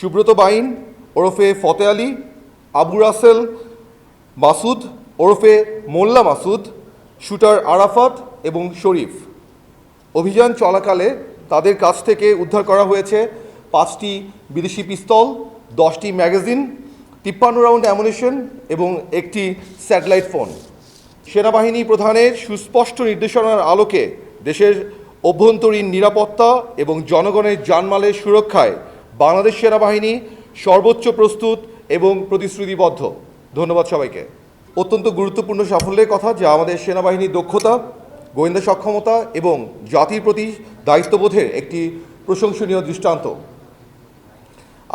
সুব্রত বাইন, ওরফে ফতে আলী, আবু রাসেল মাসুদ, ওরফে মোল্লা মাসুদ, শুটার আরাফাত এবং শরীফ। অভিযান চলাকালে তাদের কাছ থেকে উদ্ধার করা হয়েছে পাঁচটি বিদেশি পিস্তল, দশটি ম্যাগাজিন, তিপ্পান্ন রাউন্ড অ্যামুনিশন এবং একটি স্যাটেলাইট ফোন। সেনাবাহিনী প্রধানের সুস্পষ্ট নির্দেশনার আলোকে দেশের অভ্যন্তরীণ নিরাপত্তা এবং জনগণের জানমালের সুরক্ষায় বাংলাদেশ সেনাবাহিনী সর্বোচ্চ প্রস্তুত এবং প্রতিশ্রুতিবদ্ধ। ধন্যবাদ সবাইকে। অত্যন্ত গুরুত্বপূর্ণ সাফল্যের কথা যা আমাদের সেনাবাহিনীর দক্ষতা, গোয়েন্দা সক্ষমতা এবং জাতির প্রতি দায়িত্ববোধের একটি প্রশংসনীয় দৃষ্টান্ত।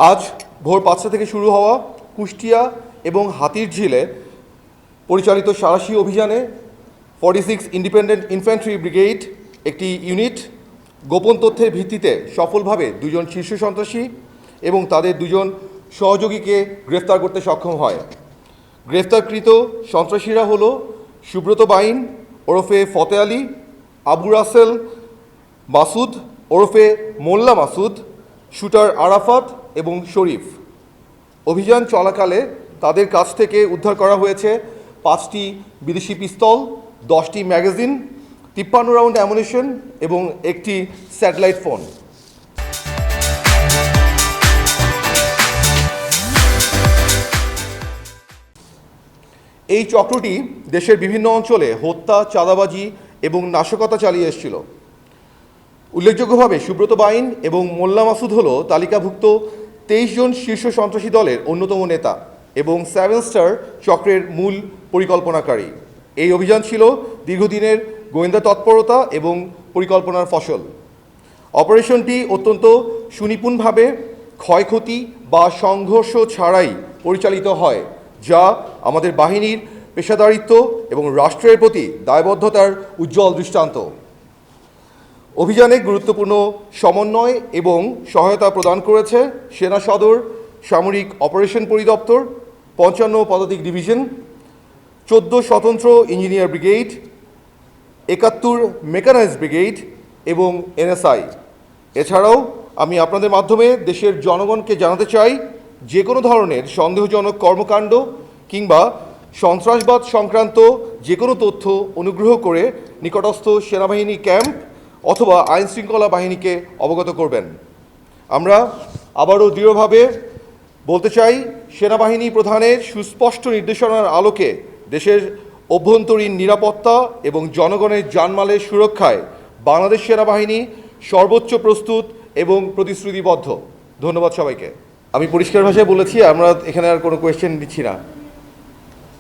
আজ ভোর পাঁচটা থেকে শুরু হওয়া কুষ্টিয়া এবং হাতির ঝিলে পরিচালিত সারাশি অভিযানে forty six independent infantry brigade, একটি ইউনিট, গোপন তথ্যের ভিত্তিতে সফলভাবে দুজন শীর্ষ সন্ত্রাসী এবং তাদের দুজন সহযোগীকে গ্রেফতার করতে সক্ষম হয়। গ্রেফতারকৃত সন্ত্রাসীরা হল সুব্রত বাইন, ওরফে ফতে আলী, আবু রাসেল মাসুদ, ওরফে মোল্লা মাসুদ, শুটার আরাফাত এবং শরীফ। অভিযান চলাকালে তাদের কাছ থেকে উদ্ধার করা হয়েছে পাঁচটি বিদেশি পিস্তল, দশটি ম্যাগাজিন, তিপ্পান্ন রাউন্ড অ্যামুনিশন এবং একটি স্যাটেলাইট ফোন। এই চক্রটি দেশের বিভিন্ন অঞ্চলে হত্যা, চাঁদাবাজি এবং নাশকতা চালিয়ে এসেছিল। উল্লেখযোগ্যভাবে সুব্রত বাইন এবং মোল্লা মাসুদ হল তালিকাভুক্ত তেইশ জন শীর্ষ সন্ত্রাসী দলের অন্যতম নেতা এবং সেভেন স্টার চক্রের মূল পরিকল্পনাকারী। এই অভিযান ছিল দীর্ঘদিনের গোয়েন্দা তৎপরতা এবং পরিকল্পনার ফসল। অপারেশনটি অত্যন্ত সুনিপুণভাবে ক্ষয়ক্ষতি বা সংঘর্ষ ছাড়াই পরিচালিত হয়। যা আমাদের বাহিনীর পেশাদারিত্ব এবং রাষ্ট্রের প্রতি দায়বদ্ধতার উজ্জ্বল দৃষ্টান্ত। অভিযানে গুরুত্বপূর্ণ সমন্বয় এবং সহায়তা প্রদান করেছে সেনা সদর, সামরিক অপারেশন পরিদপ্তর, পঞ্চান্ন পদাতিক ডিভিশন, চোদ্দ স্বতন্ত্র ইঞ্জিনিয়ার ব্রিগেড, একাত্তর মেকানাইজ ব্রিগেড এবং এনএসআই। এছাড়াও আমি আপনাদের মাধ্যমে দেশের জনগণকে জানাতে চাই যে কোনো ধরনের সন্দেহজনক কর্মকাণ্ড কিংবা সন্ত্রাসবাদ সংক্রান্ত যে কোনো তথ্য অনুগ্রহ করে নিকটস্থ সেনাবাহিনী ক্যাম্প অথবা আইন শৃঙ্খলা বাহিনীকে অবগত করবেন। আমরা আবারও দৃঢ়ভাবে বলতে চাই, সেনাবাহিনী প্রধানের সুস্পষ্ট নির্দেশনার আলোকে দেশের অভ্যন্তরীণ নিরাপত্তা এবং জনগণের জানমালের সুরক্ষায় বাংলাদেশ সেনাবাহিনী সর্বোচ্চ প্রস্তুত এবং প্রতিশ্রুতিবদ্ধ। ধন্যবাদ সবাইকে। আমি পরিষ্কার ভাষায় বলেছি আমরা এখানে আর কোনো কোয়েশ্চেন দিচ্ছি না।